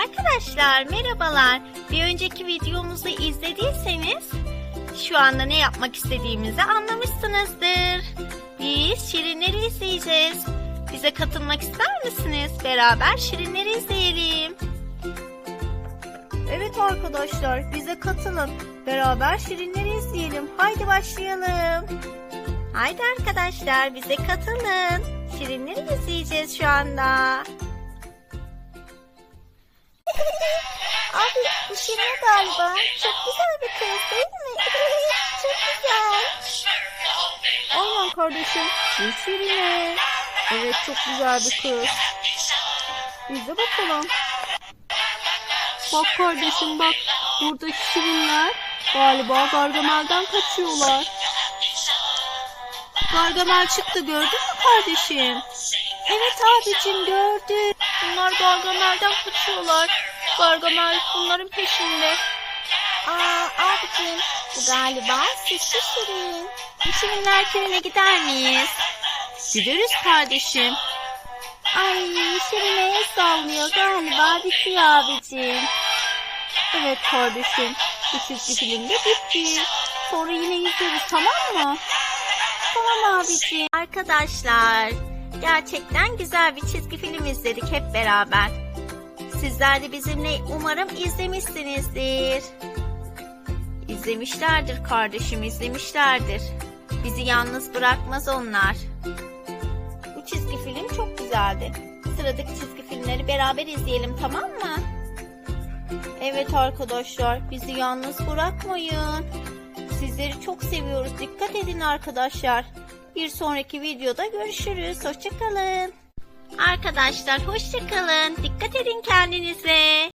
Arkadaşlar merhabalar. Bir önceki videomuzu izlediyseniz şu anda ne yapmak istediğimizi anlamışsınızdır. Biz Şirinleri izleyeceğiz. Bize katılmak ister misiniz? Beraber Şirinleri izleyelim. Evet arkadaşlar bize katılın. Beraber Şirinleri izleyelim. Haydi başlayalım. Haydi arkadaşlar bize katılın. Şirinleri izleyeceğiz şu anda. Şirin galiba. Çok güzel bir kız değil mi? Çok güzel. Aynen kardeşim. Şirin'e. Evet çok güzel bir kız. Biz bakalım. Bak kardeşim bak. Buradaki şirinler galiba Gargamel'den kaçıyorlar. Gargamel çıktı gördün mü kardeşim? Evet abicim gördüm. Bunlar Gargamel'den kaçıyorlar. Gargamel bunların peşinde. Aa abicim bu galiba süslü Şirin. Şirinler köyüne gider miyiz? Gideriz kardeşim. Ay Şirin'e el sallıyor galiba bitiyor abicim. Evet kardeşim. Bu çizgi film de bitti. Sonra yine izleriz tamam mı? Tamam abicim. Arkadaşlar gerçekten güzel bir çizgi film izledik hep beraber. Sizler de bizimle umarım izlemişsinizdir. İzlemişlerdir kardeşim izlemişlerdir. Bizi yalnız bırakmaz onlar. Bu çizgi film çok güzeldi. Sıradaki çizgi filmleri beraber izleyelim tamam mı? Evet arkadaşlar bizi yalnız bırakmayın. Sizleri çok seviyoruz. Dikkat edin arkadaşlar. Bir sonraki videoda görüşürüz. Hoşçakalın. Arkadaşlar hoşçakalın. Dikkat edin kendinize.